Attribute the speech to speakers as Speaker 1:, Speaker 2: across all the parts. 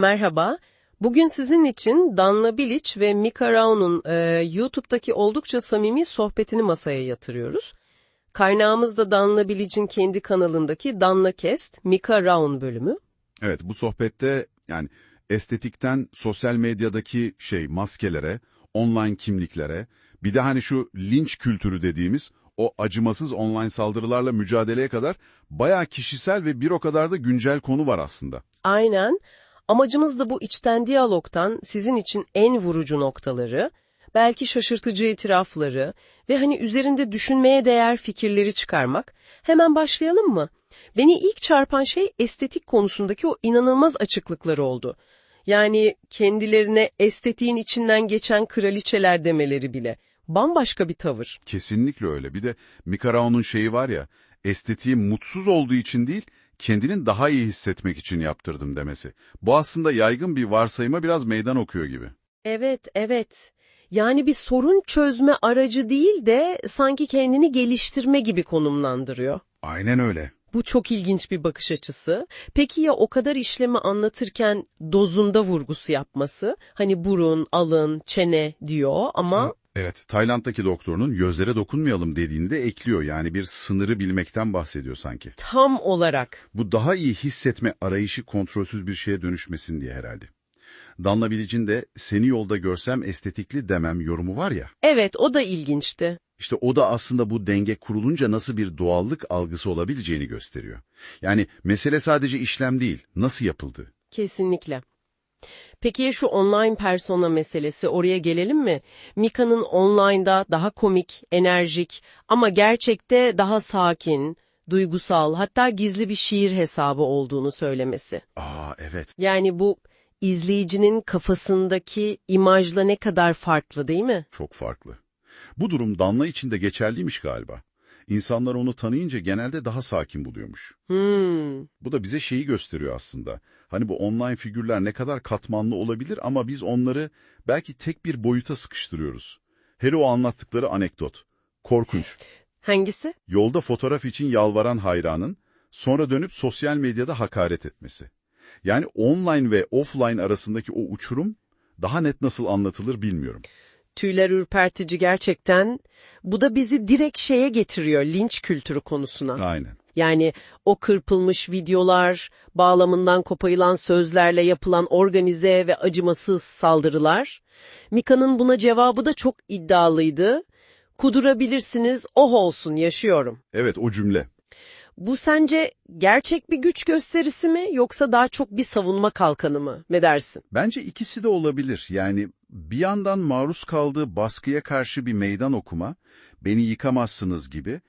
Speaker 1: Merhaba. Bugün sizin için Danla Bilic ve Mika Raun'un e, YouTube'daki oldukça samimi sohbetini masaya yatırıyoruz. Kaynağımız da Danla Bilic'in kendi kanalındaki Danla Kest, Mika Raun bölümü.
Speaker 2: Evet bu sohbette yani estetikten sosyal medyadaki şey maskelere, online kimliklere, bir de hani şu linç kültürü dediğimiz o acımasız online saldırılarla mücadeleye kadar bayağı kişisel ve bir o kadar da güncel konu var aslında.
Speaker 1: Aynen. Amacımız da bu içten diyalogtan sizin için en vurucu noktaları, belki şaşırtıcı itirafları ve hani üzerinde düşünmeye değer fikirleri çıkarmak. Hemen başlayalım mı? Beni ilk çarpan şey estetik konusundaki o inanılmaz açıklıkları oldu. Yani kendilerine estetiğin içinden geçen kraliçeler demeleri bile. Bambaşka bir tavır.
Speaker 2: Kesinlikle öyle. Bir de Mika Rao'nun şeyi var ya, estetiği mutsuz olduğu için değil, kendinin daha iyi hissetmek için yaptırdım demesi. Bu aslında yaygın bir varsayıma biraz meydan okuyor gibi.
Speaker 1: Evet, evet. Yani bir sorun çözme aracı değil de sanki kendini geliştirme gibi konumlandırıyor.
Speaker 2: Aynen öyle.
Speaker 1: Bu çok ilginç bir bakış açısı. Peki ya o kadar işlemi anlatırken dozunda vurgusu yapması? Hani burun, alın, çene diyor ama...
Speaker 2: Evet, Tayland'daki doktorunun gözlere dokunmayalım dediğini de ekliyor. Yani bir sınırı bilmekten bahsediyor sanki.
Speaker 1: Tam olarak.
Speaker 2: Bu daha iyi hissetme arayışı kontrolsüz bir şeye dönüşmesin diye herhalde. Danla Bilic'in de seni yolda görsem estetikli demem yorumu var ya.
Speaker 1: Evet, o da ilginçti.
Speaker 2: İşte o da aslında bu denge kurulunca nasıl bir doğallık algısı olabileceğini gösteriyor. Yani mesele sadece işlem değil, nasıl yapıldı?
Speaker 1: Kesinlikle. Peki ya şu online persona meselesi oraya gelelim mi? Mika'nın online'da daha komik, enerjik ama gerçekte daha sakin, duygusal hatta gizli bir şiir hesabı olduğunu söylemesi.
Speaker 2: Aa evet,
Speaker 1: Yani bu izleyicinin kafasındaki imajla ne kadar farklı değil mi?
Speaker 2: çok farklı. Bu durum Danla için de geçerliymiş galiba. İnsanlar onu tanıyınca genelde daha sakin buluyormuş.
Speaker 1: Hmm,
Speaker 2: Bu da bize şeyi gösteriyor aslında. Hani bu online figürler ne kadar katmanlı olabilir ama biz onları belki tek bir boyuta sıkıştırıyoruz. Hele o anlattıkları anekdot. Korkunç.
Speaker 1: hangisi?
Speaker 2: Yolda fotoğraf için yalvaran hayranın sonra dönüp sosyal medyada hakaret etmesi. Yani online ve offline arasındaki o uçurum daha net nasıl anlatılır bilmiyorum.
Speaker 1: Tüyler ürpertici gerçekten. Bu da bizi direkt şeye getiriyor, linç kültürü konusuna.
Speaker 2: Aynen.
Speaker 1: Yani o kırpılmış videolar, bağlamından koparılan sözlerle yapılan organize ve acımasız saldırılar. Mika'nın buna cevabı da çok iddialıydı. Kudurabilirsiniz, oh olsun yaşıyorum.
Speaker 2: Evet o cümle.
Speaker 1: Bu sence gerçek bir güç gösterisi mi yoksa daha çok bir savunma kalkanı mı? Ne dersin?
Speaker 2: Bence ikisi de olabilir. Yani bir yandan maruz kaldığı baskıya karşı bir meydan okuma, beni yıkamazsınız gibi.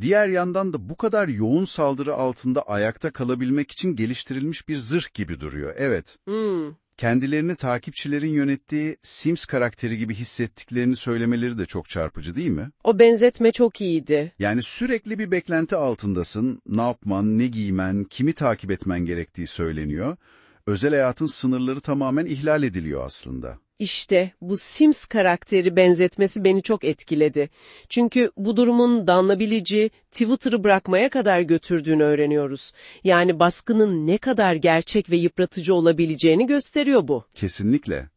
Speaker 2: Diğer yandan da bu kadar yoğun saldırı altında ayakta kalabilmek için geliştirilmiş bir zırh gibi duruyor. Evet,
Speaker 1: Hmm,
Speaker 2: kendilerini takipçilerin yönettiği Sims karakteri gibi hissettiklerini söylemeleri de çok çarpıcı değil mi?
Speaker 1: o benzetme çok iyiydi.
Speaker 2: Yani sürekli bir beklenti altındasın, ne yapman, ne giymen, kimi takip etmen gerektiği söyleniyor. Özel hayatın sınırları tamamen ihlal ediliyor aslında.
Speaker 1: İşte bu Sims karakteri benzetmesi beni çok etkiledi. Çünkü bu durumun Danla Bilici Twitter'ı bırakmaya kadar götürdüğünü öğreniyoruz. Yani baskının ne kadar gerçek ve yıpratıcı olabileceğini gösteriyor bu.
Speaker 2: Kesinlikle.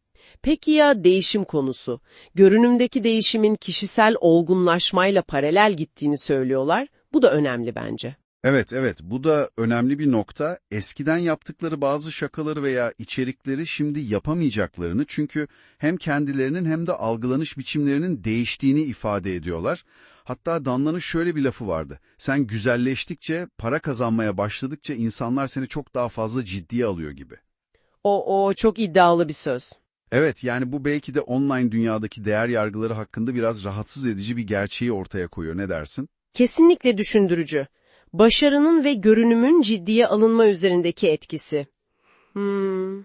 Speaker 1: Peki ya değişim konusu? Görünümdeki değişimin kişisel olgunlaşmayla paralel gittiğini söylüyorlar. Bu da önemli bence.
Speaker 2: Evet, evet. Bu da önemli bir nokta. Eskiden yaptıkları bazı şakaları veya içerikleri şimdi yapamayacaklarını çünkü hem kendilerinin hem de algılanış biçimlerinin değiştiğini ifade ediyorlar. Hatta Danla'nın şöyle bir lafı vardı. Sen güzelleştikçe, para kazanmaya başladıkça insanlar seni çok daha fazla ciddiye alıyor gibi.
Speaker 1: O, o çok iddialı bir söz.
Speaker 2: Evet, yani bu belki de online dünyadaki değer yargıları hakkında biraz rahatsız edici bir gerçeği ortaya koyuyor. Ne dersin?
Speaker 1: Kesinlikle düşündürücü. Başarının ve görünümün ciddiye alınma üzerindeki etkisi. Hmm.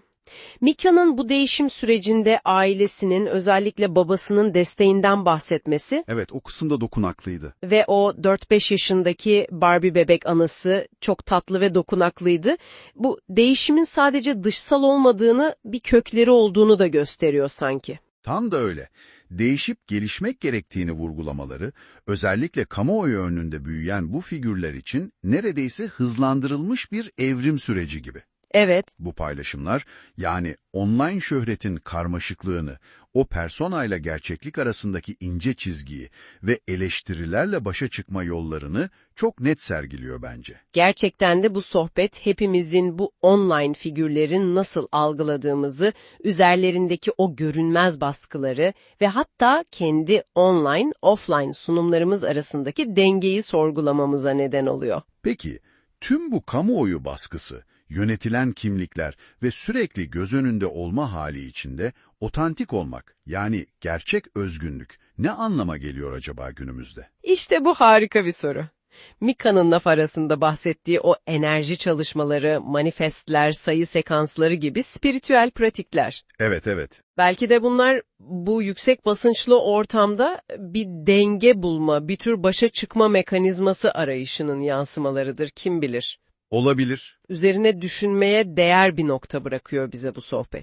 Speaker 1: Mika'nın bu değişim sürecinde ailesinin, özellikle babasının desteğinden bahsetmesi
Speaker 2: Evet, o kısımda dokunaklıydı.
Speaker 1: ve o 4-5 yaşındaki Barbie bebek anısı çok tatlı ve dokunaklıydı. Bu değişimin sadece dışsal olmadığını, bir kökleri olduğunu da gösteriyor sanki.
Speaker 2: Tam da öyle. Değişip gelişmek gerektiğini vurgulamaları, özellikle kamuoyu önünde büyüyen bu figürler için neredeyse hızlandırılmış bir evrim süreci gibi.
Speaker 1: Evet,
Speaker 2: Bu paylaşımlar yani online şöhretin karmaşıklığını, o personayla gerçeklik arasındaki ince çizgiyi ve eleştirilerle başa çıkma yollarını çok net sergiliyor bence.
Speaker 1: gerçekten de bu sohbet hepimizin bu online figürlerin nasıl algıladığımızı, üzerlerindeki o görünmez baskıları ve hatta kendi online, offline sunumlarımız arasındaki dengeyi sorgulamamıza neden oluyor.
Speaker 2: Peki, tüm bu kamuoyu baskısı, yönetilen kimlikler ve sürekli göz önünde olma hali içinde otantik olmak yani gerçek özgünlük ne anlama geliyor acaba günümüzde?
Speaker 1: İşte bu harika bir soru. Mika'nın laf arasında bahsettiği o enerji çalışmaları, manifestler, sayı sekansları gibi spiritüel pratikler.
Speaker 2: Evet evet.
Speaker 1: Belki de bunlar bu yüksek basınçlı ortamda bir denge bulma, bir tür başa çıkma mekanizması arayışının yansımalarıdır kim bilir.
Speaker 2: Olabilir.
Speaker 1: Üzerine düşünmeye değer bir nokta bırakıyor bize bu sohbet.